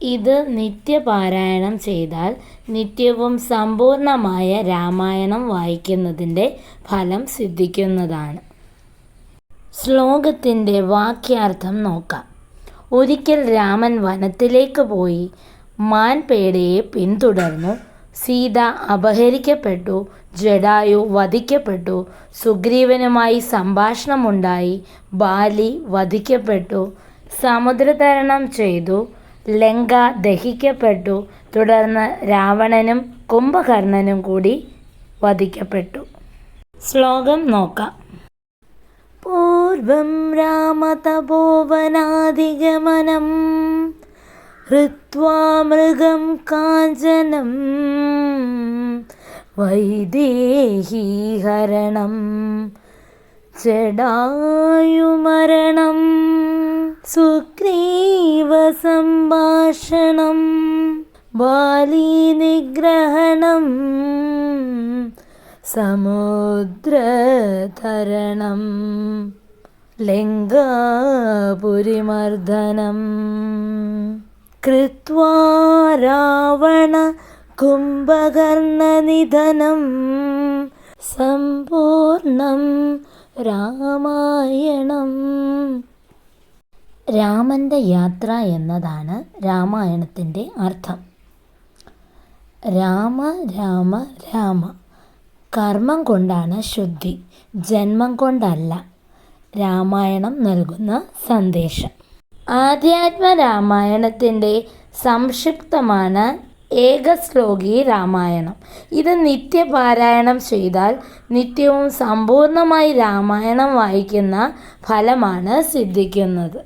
ഇത് നിത്യപാരായണം ചെയ്താൽ നിത്യവും സമ്പൂർണമായ രാമായണം വായിക്കുന്നതിന്റെ ഫലം സിദ്ധിക്കുന്നതാണ്. ശ്ലോകത്തിന്റെ വാക്യാർത്ഥം നോക്കാം. ഒരിക്കൽ രാമൻ വനത്തിലേക്ക് പോയി മാൻപേടയെ പിന്തുടർന്നു. സീത അപഹരിക്കപ്പെട്ടു ജഡായു വധിക്കപ്പെട്ടു സുഗ്രീവനുമായി സംഭാഷണമുണ്ടായി ബാലി വധിക്കപ്പെട്ടു സമുദ്രതരണം ചെയ്തു ലങ്ക ദഹിക്കപ്പെട്ടു. തുടർന്ന് രാവണനും കുംഭകർണനും കൂടി വധിക്കപ്പെട്ടു. ശ്ലോകം നോക്കാം. പൂർവം രാമതപോവനാധിഗമനം ഹൃത്വാ മൃഗം കാഞ്ചനം വൈദേഹീഹരണം ജടായുമരണം സുഗ്രീവസംഭാഷണം ബാലീനിഗ്രഹണം സമുദ്രതരണം ലങ്കാപുരിമർദ്ദനം. രാവണ കുംഭകർണനിധനം സമ്പൂർണം രാമായണം. രാമന്റെ യാത്ര എന്നതാണ് രാമായണത്തിന്റെ അർത്ഥം. രാമ രാമ രാമ. കർമ്മം കൊണ്ടാണ് ശുദ്ധി ജന്മം കൊണ്ടല്ല. രാമായണം നൽകുന്ന സന്ദേശം. ആധ്യാത്മ രാമായണത്തിന്റെ സംക്ഷിപ്തമാണ് ഏകശ്ലോകി രാമായണം. ഇത് നിത്യപാരായണം ചെയ്താൽ നിത്യവും സമ്പൂർണമായി രാമായണം വായിക്കുന്ന ഫലമാണ് സിദ്ധിക്കുന്നത്.